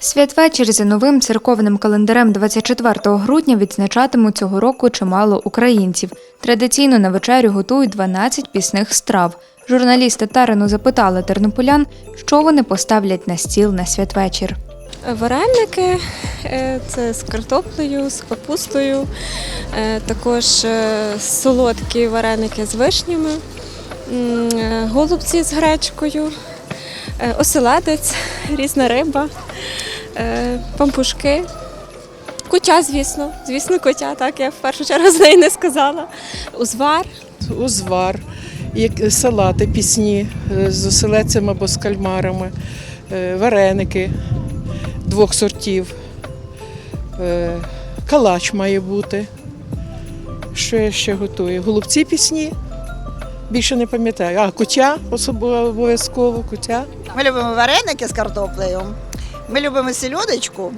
Святвечір за новим церковним календарем 24 грудня відзначатимуть цього року чимало українців. Традиційно на вечерю готують 12 пісних страв. Журналісти Тарану запитали тернополян, що вони поставлять на стіл на святвечір. Вареники е, це з картоплею, з капустою, е, також е, солодкі вареники з вишнями, голубці з гречкою, оселедець, різна риба, пампушки. Кутя, звісно, звісно, котя, так я в першу чергу з неї не сказала. Узвар, узвар, салати пісні е, з оселедцями або з кальмарами, е, вареники двох сортів, е, калач має бути. Що я ще готую? Голубці пісні. Більше не пам'ятаю. А, кутя особливо обов'язково, кутя. Ми любимо вареники з картоплею, ми любимо сільодочку,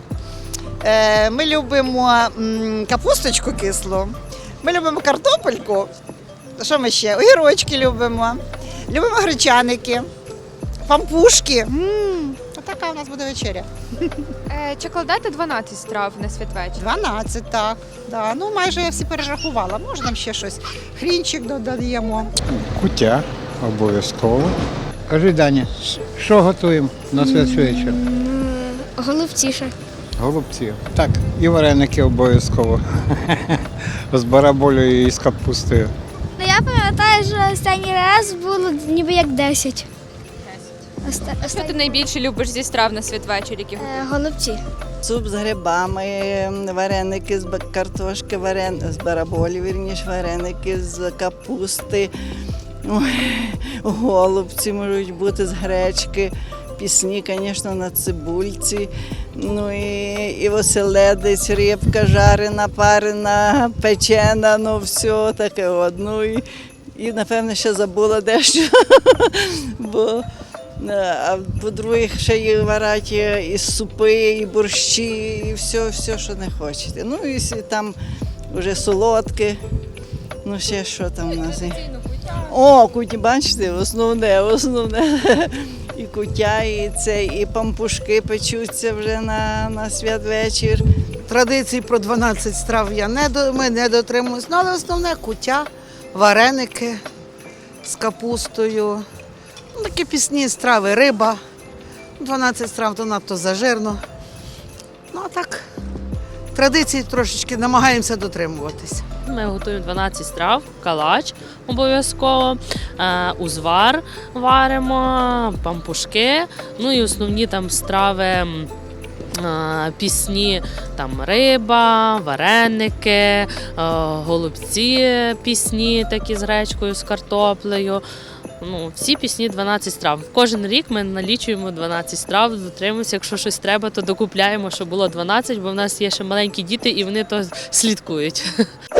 е, ми любимо капусточку кислу, ми любимо картопельку. Що ми ще? Огірочки любимо, любимо гречаники, пампушки. Така у нас буде вечеря. Е, Чи 12 страв на святвечір? 12, так. Да. Ну, майже я всі перерахувала. Може, там ще щось. Хрінчик додаємо. Куття обов'язково. Кажи, Даня, що готуємо на святвечір? Голубціше. Голубці. Так, і вареники обов'язково. З бараболею і з капустою. Ну я пам'ятаю, що останній раз було ніби як 10. Оста- Що ти найбільше любиш зі страв на святвечір, які Е, Голубці. Суп з грибами, вареники з картошки, варен... з бараболі, вірніш, вареники з капусти, Ой, голубці можуть бути з гречки, пісні, звісно, на цибульці. Ну і, і оселедець, рибка жарена, парена, печена, ну все таке одно. І, і напевно ще забула дещо. Бо Е, А по-друге, ще є вараті і супи, і борщі, і все, все, що не хочете. Ну і там вже солодке. Ну, ще що там у нас? є? О, куті, бачите, основне, основне. І кутя, і це, і пампушки печуться вже на, на святвечір. Традицій про 12 страв я не до ми не дотримуємось, ну, але основне куття, вареники з капустою. Ну, такі пісні страви, риба. 12 страв то надто зажирно. Ну а так, традиції трошечки намагаємося дотримуватись. Ми готуємо 12 страв, калач обов'язково, е, узвар варимо, пампушки, ну і основні там страви. е, Пісні там риба, вареники, е, голубці пісні такі з гречкою, з картоплею. Ну, всі пісні 12 страв. Кожен рік ми налічуємо 12 страв, дотримуємося. Якщо щось треба, то докупляємо, щоб було 12, бо в нас є ще маленькі діти, і вони то слідкують.